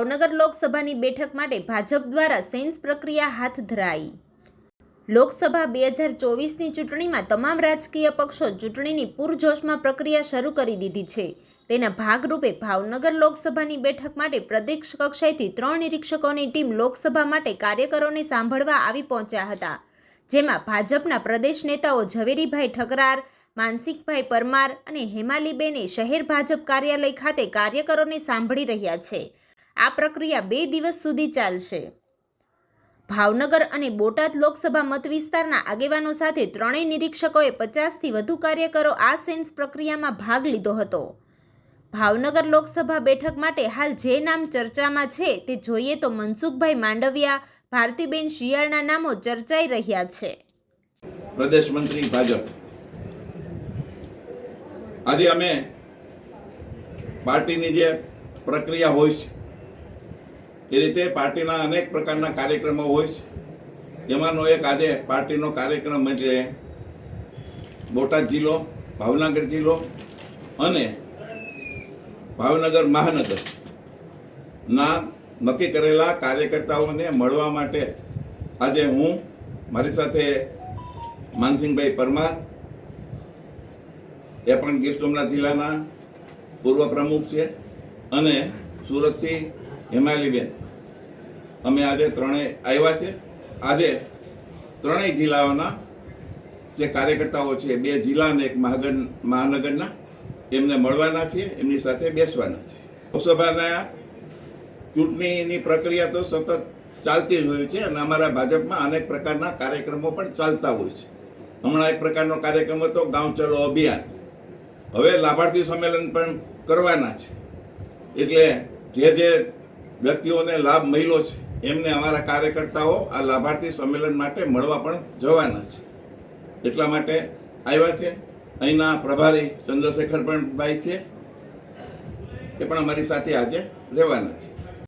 ભાવનગર લોકસભાની બેઠક માટે ભાજપ દ્વારા સેન્સ પ્રક્રિયા હાથ ધરાઈ. લોકસભા બે હજાર ચોવીસની ચૂંટણીમાં તમામ રાજકીય પક્ષો ચૂંટણીની પૂરજોશમાં પ્રક્રિયા શરૂ કરી દીધી છે. તેના ભાગરૂપે ભાવનગર લોકસભાની બેઠક માટે પ્રદેશ કક્ષાએથી ત્રણ નિરીક્ષકોની ટીમ લોકસભા માટે કાર્યકરોને સાંભળવા આવી પહોંચ્યા હતા, જેમાં ભાજપના પ્રદેશ નેતાઓ ઝવેરીભાઈ ઠકરાર, માનસિકભાઈ પરમાર અને હેમાલીબેને શહેર ભાજપ કાર્યાલય ખાતે કાર્યકરોને સાંભળી રહ્યા છે. આ પ્રક્રિયા બે દિવસ સુધી ચાલશે. ભાવનગર અને બોટાદ લોકસભા મતવિસ્તારના આગેવાનો સાથે ત્રણેય નિરીક્ષકોએ પચાસથી વધુ કાર્યકરો આ સેન્સ પ્રક્રિયામાં ભાગ લીધો હતો. ભાવનગર લોકસભા બેઠક માટે હાલ જે નામ ચર્ચામાં છે તે જોઈએ તો મનસુખભાઈ માંડવિયા, ભારતીબેન શિયાળના નામો ચર્ચાઈ રહ્યા છે. પ્રદેશ મંત્રી ભાજપ. આજે અમે પાર્ટીની જે પ્રક્રિયા હોય છે એ રીતે પાર્ટીના અનેક પ્રકારના કાર્યક્રમો હોય છે. એમાંનો એક આજે પાર્ટીનો કાર્યક્રમ એટલે બોટાદ જિલ્લો, ભાવનગર જિલ્લો અને ભાવનગર મહાનગર ના નક્કી કરેલા કાર્યકર્તાઓને મળવા માટે આજે હું, મારી સાથે માનસિંહભાઈ પરમાર, એ પણ ગીર સોમનાથ જિલ્લાના પૂર્વ પ્રમુખ છે અને સુરતથી હિમાલીબેન, અમે આજે ત્રણેય આવ્યા છે. આજે ત્રણેય જિલ્લાઓના જે કાર્યકર્તાઓ છે, બે જિલ્લા અને એક મહાગર મહાનગરના, એમને મળવાના છે એમની સાથે બેસવાના છે લોકસભાના ચૂંટણીની પ્રક્રિયા તો સતત ચાલતી જ હોય છે અને અમારા ભાજપમાં અનેક પ્રકારના કાર્યક્રમો પણ ચાલતા હોય છે. હમણાં એક પ્રકારનો કાર્યક્રમ હતો ગાંવ ચલો અભિયાન. હવે લાભાર્થી સંમેલન પણ કરવાના છે. એટલે જે જે વ્યક્તિઓને લાભ મળ્યો છે. એમને અમારા કાર્યકર્તાઓ આ લાભાર્થી સંમેલન માટે મળવા પણ જવાના છે. એટલા માટે આવ્યા છે. અહીંના પ્રભારી ચંદ્રશેખર પણ ભાઈ છે. એ પણ અમારી સાથે આજે રહેવાના છે.